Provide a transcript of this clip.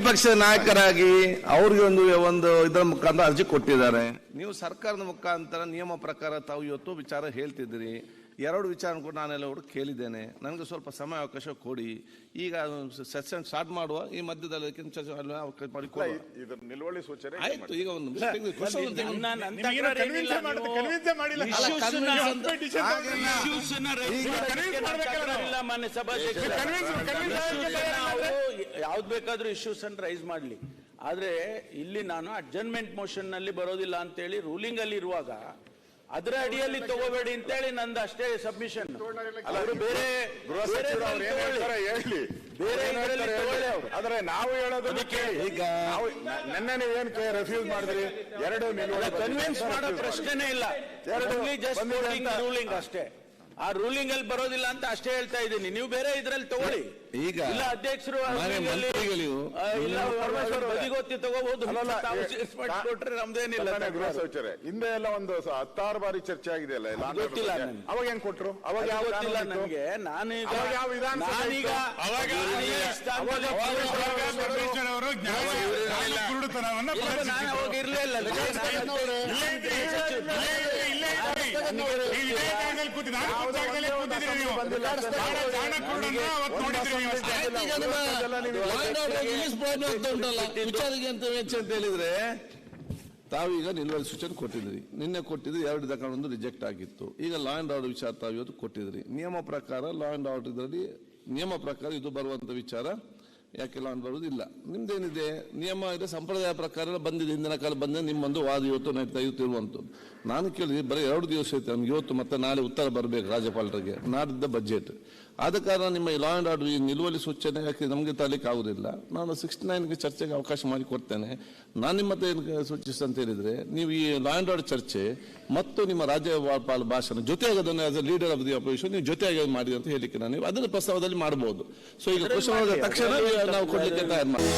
ಪಕ್ಷದ ನಾಯಕರಾಗಿ ಅವ್ರಿಗೆ ಒಂದು ಒಂದು ಇದರ ಮುಖಾಂತರ ಅರ್ಜಿ ಕೊಟ್ಟಿದ್ದಾರೆ. ನೀವು ಸರ್ಕಾರದ ಮುಖಾಂತರ ನಿಯಮ ಪ್ರಕಾರ ತಾವು ಇವತ್ತು ವಿಚಾರ ಹೇಳ್ತಿದ್ದೀರಿ. ಎರಡು ವಿಚಾರ ಕೂಡ ನಾನೆಲ್ಲ ಹುಡುಗ ಕೇಳಿದ್ದೇನೆ. ನನಗೆ ಸ್ವಲ್ಪ ಸಮಯ ಅವಕಾಶ ಕೊಡಿ. ಈಗ ಸೆಷನ್ ಸ್ಟಾರ್ಟ್ ಮಾಡುವ ಈ ಮಧ್ಯದಲ್ಲಿ ಅವಕಾಶ ಇದ್ರ ನಿಲುವಳಿ ಸೂಚನೆ ಆಯ್ತು ಈಗ ಒಂದು ಒಂದು ಮಾಡ್- ಈಗ. ಮಾನ್ಯ? ನಾವು ಯಾವ್ದು ಬೇಕಾದ್ರೂ ಇಶ್ಯೂಸ್ ಅನ್ನು ರೈಸ್ ಮಾಡಲಿ. ಆದ್ರೆ ಇಲ್ಲಿ ನಾನು ಅಡ್ಜನ್ಮೆಂಟ್ ಮೋಷನ್ನಲ್ಲಿ ಬರೋದಿಲ್ಲ ಅಂತೇಳಿ ರೂಲಿಂಗ್ ಅಲ್ಲಿ ಇರುವಾಗ ಅದರ ಅಡಿಯಲ್ಲಿ ತಗೋಬೇಡಿ ಅಂತೇಳಿ ನಂದು ಅಷ್ಟೇ ಸಬ್ಮಿಷನ್ ಅವರು ಬೇರೆ ಹೇಳಿ. ಬೇರೆ ಹೇಳಿ. ಆದ್ರೆ ನಾವು ಹೇಳೋದನ್ನ ಕೇಳಿ. ಈಗ ನಾವು ನೀವು ಏನ್ ರೆಫ್ಯೂಸ್ ಮಾಡಿದ್ರಿ? ಎರಡು ಕನ್ವಿನ್ಸ್ ಮಾಡೋ ಪ್ರಶ್ನೆನೇ ಇಲ್ಲ. ಎರಡು ಜಸ್ಟ್ ರೂಲಿಂಗ್ ಅಷ್ಟೇ. ಆ ರೂಲಿಂಗ್ ಅಲ್ಲಿ ಬರೋದಿಲ್ಲ ಅಂತ ಅಷ್ಟೇ ಹೇಳ್ತಾ ಇದ್ದೀನಿ ನೀವು ಬೇರೆ ಇದ್ರಲ್ಲಿ ತಗೊಳ್ಳಿ ಈಗ ಇಲ್ಲ ಅಧ್ಯಕ್ಷರು ಇಲ್ಲ ಪರಮೇಶ್ವರ್ ಬದಿಗೊತ್ತಿ ತಗೋಬಹುದು ಏ- ನಮ್ದೇನಿಲ್ಲ ಗೃಹ ಸಚಿವರೇ ಹಿಂದೆ ಎಲ್ಲ ಒಂದು ಹತ್ತಾರು ಬಾರಿ ಚರ್ಚೆ ಆಗಿದೆ ಅಲ್ಲ ಗೊತ್ತಿಲ್ಲ ನನಗೆ. ಅವಾಗ ಏನ್ ಕೊಟ್ರು ಅವಾಗ ಯಾವ ಗೊತ್ತಿಲ್ಲ ನಮ್ಗೆ ಇತ್ತು? ನನಗೆ ನಾನೀಗ ಅವಾಗ ಯಾವ ವಿಧಾನಸಭೆ ನಾನೀಗ ಇತ್ತು? ಅವಾಗ ನಾನು ಇರ್ಲಿಲ್ಲ ಇಲ್ಲೇ ಜಾಗದಲ್ಲಿ ಕೂತಿದ್ದು, ಜಾಗದಲ್ಲೇ ಕೂತಿದ್ದೀರಿ ನೀವು. ಬಂದಿಲ್ಲ. ಬಹಳ ಜಾಣ ಕುರುಡನ್ನ ಅವತ್ತು ನೋಡಿದ್ರಿ ನೀವು ವಿಚಾರಿಗೆ ಅಂತ ಅಂತ ಹೇಳಿದ್ರೆ ತಾವೀಗ ನಿಲುವಳಿ ಸೂಚನೆ ಕೊಟ್ಟಿದ್ರಿ ನಿನ್ನೆ ಕೊಟ್ಟಿದ್ರಿ ಎರಡು ತಗೊಂಡು ಒಂದು ರಿಜೆಕ್ಟ್ ಆಗಿತ್ತು. ಈಗ ಲಾ ಅಂಡ್ ಆರ್ಡರ್ ವಿಚಾರ ತಾವು ಇವತ್ತು ಕೊಟ್ಟಿದ್ರಿ ನಿಯಮ ಪ್ರಕಾರ ಲಾ ಅಂಡ್ ಆರ್ಡರ್ ಇದರಲ್ಲಿ ನಿಯಮ ಪ್ರಕಾರ ಇದು ಬರುವಂತ ವಿಚಾರ ಯಾಕೆ ಲಾ ಬರೋದಿಲ್ಲ ನಿಮ್ದೇನಿದೆ? ನಿಯಮ ಇದೆ, ಸಂಪ್ರದಾಯ ಪ್ರಕಾರ ಬಂದಿದೆ. ಹಿಂದಿನ ಕಾಲ ಬಂದ ನಿಮ್ಮೊಂದು ವಾದ ಇವತ್ತು ನೈತ ಇವತ್ತು ನಾನು ಕೇಳಿದೆ, ಬರೀ ಎರಡು ದಿವಸ ಐತೆ ನಮ್ಗೆ ಇವತ್ತು ಮತ್ತೆ ನಾಳೆ ಉತ್ತರ ಬರಬೇಕು ರಾಜ್ಯಪಾಲರಿಗೆ. ನಾಡಿದ್ದ ಬಜೆಟ್ ಆದ ಕಾರಣ ನಿಮ್ಮ ಲಾ ಅಂಡ್ ಆರ್ಡರ್ ಈ ನಿಲುವಳಿ ಸೂಚನೆ, ಯಾಕೆ ನಮಗೆ ತರಲಿಕ್ಕೆ ಆಗುದಿಲ್ಲ. ನಾನು ಸಿಕ್ಸ್ಟಿ ನೈನ್ಗೆ ಚರ್ಚೆಗೆ ಅವಕಾಶ ಮಾಡಿ ಕೊಡ್ತೇನೆ ನಾನು ನಿಮ್ಮ ಮತ್ತೆ ಏನು ಸೂಚಿಸ್ತಂತ ಹೇಳಿದರೆ, ನೀವು ಈ ಲಾ ಅಂಡ್ ಆರ್ಡರ್ ಚರ್ಚೆ ಮತ್ತು ನಿಮ್ಮ ರಾಜ್ಯಪಾಲ ಭಾಷಣ ಜೊತೆಗೆ ಅದನ್ನು as leader of the opposition ನೀವು ಜೊತೆಗೆ ಮಾಡಿದೆ ಅಂತ ಹೇಳಿಕ್ಕೆ ನಾನು. ಅದನ್ನು ಪ್ರಸ್ತಾವದಲ್ಲಿ ಮಾಡಬಹುದು ಸೊ ಈಗ ತಕ್ಷಣ ನಾವು ಕೊಡಲಿಕ್ಕೆ ತಯಾರು ಮಾಡಿ